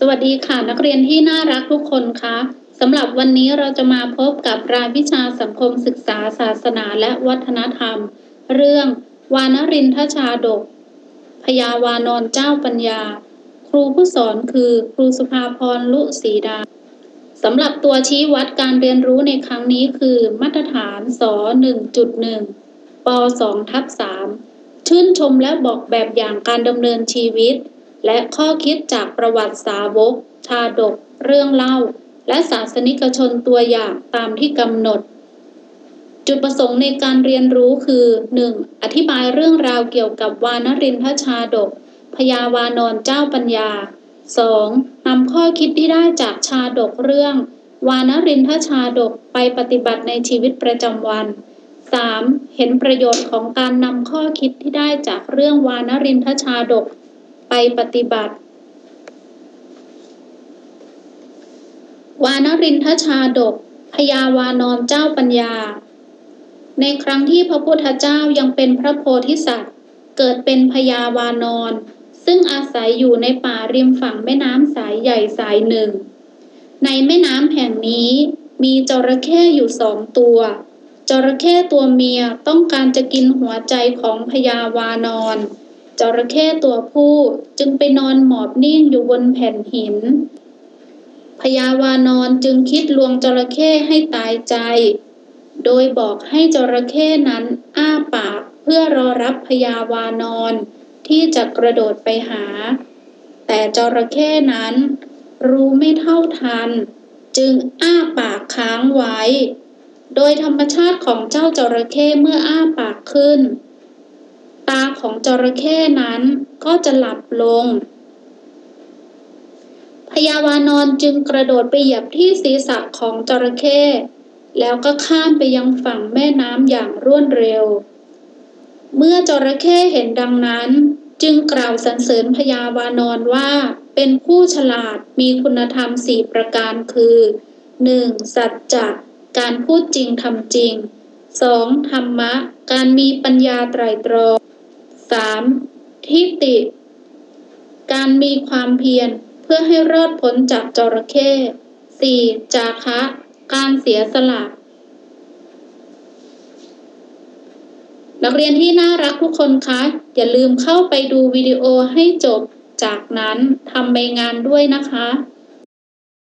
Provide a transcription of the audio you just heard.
สวัสดีค่ะ นักเรียนที่น่ารักทุกคนคะสำหรับวันนี้เราจะมาพบกับรายวิชาสังคมศึกษาศาสนาและวัฒนธรรม เรื่องวานรินทชาดกพยาวานอนเจ้าปัญญา ครูผู้สอนคือครูสุภาพรลุศรีดาสำหรับตัวชี้วัดการเรียนรู้ในครั้งนี้คือมาตรฐานส1.1ป2ทับ3ชื่นชมและบอกแบบอย่างการดำเนินชีวิต และข้อคิดจากประวัติสาวก ชาดก เรื่องเล่า และศาสนิกชนตัวอย่างตามที่กำหนด จุดประสงค์ในการเรียนรู้คือ 1. อธิบายเรื่องราวเกี่ยวกับวานรินทชาดกพยาวานนเจ้าปัญญา 2. นำข้อคิดที่ได้จากชาดกเรื่อง วานรินทชาดกไปปฏิบัติในชีวิตประจำวัน 3. เห็นประโยชน์ของการนำข้อคิดที่ได้จากเรื่องวานรินทชาดก ไปปฏิบัติ วานรินทชาดกพยาวานอนเจ้าปัญญา ในครั้งที่พระพุทธเจ้ายังเป็นพระโพธิสัตว์ เกิดเป็นพยาวานอนซึ่งอาศัยอยู่ในป่าริมฝั่งแม่น้ำสายใหญ่สายหนึ่ง ในแม่น้ำแห่งนี้มีจระเข้อยู่สองตัวจระเข้ตัวเมียต้องการจะกินหัวใจของพยาวานอน จระเข้ตัวผู้จึงไปนอนหมอบนิ่งอยู่บนแผ่นหินพยาวานอนจึงคิดลวงจระเข้ให้ตายใจ โดยบอกให้จระเข้นั้นอ้าปากเพื่อรอรับพยาวานอนที่จะกระโดดไปหา แต่จระเข้นั้นรู้ไม่เท่าทัน จึงอ้าปากค้างไว้ โดยธรรมชาติของเจ้าจระเข้เมื่ออ้าปากขึ้น ตาของจระเข้นั้นก็จะหลับลง พยาวานอนจึงกระโดดไปเหยียบที่ศีรษะของจระเข้แล้วก็ข้ามไปยังฝั่งแม่น้ำอย่างรวดเร็ว เมื่อจระเข้เห็นดังนั้นจึงกล่าวสรรเสริญพยาวานอนว่าเป็นผู้ฉลาดมีคุณธรรมสี่ประการคือ 1. สัจจะการพูดจริงทำจริง 2. ธรรมะ การมีปัญญาไตรตรอง 3. ทิฏฐิการมีความเพียรเพื่อให้รอดพ้นจากจระเข้ 4. จาคะ การเสียสละนักเรียนที่น่ารักทุกคนคะ อย่าลืมเข้าไปดูวิดีโอให้จบ จากนั้นทำใบงานด้วยนะคะ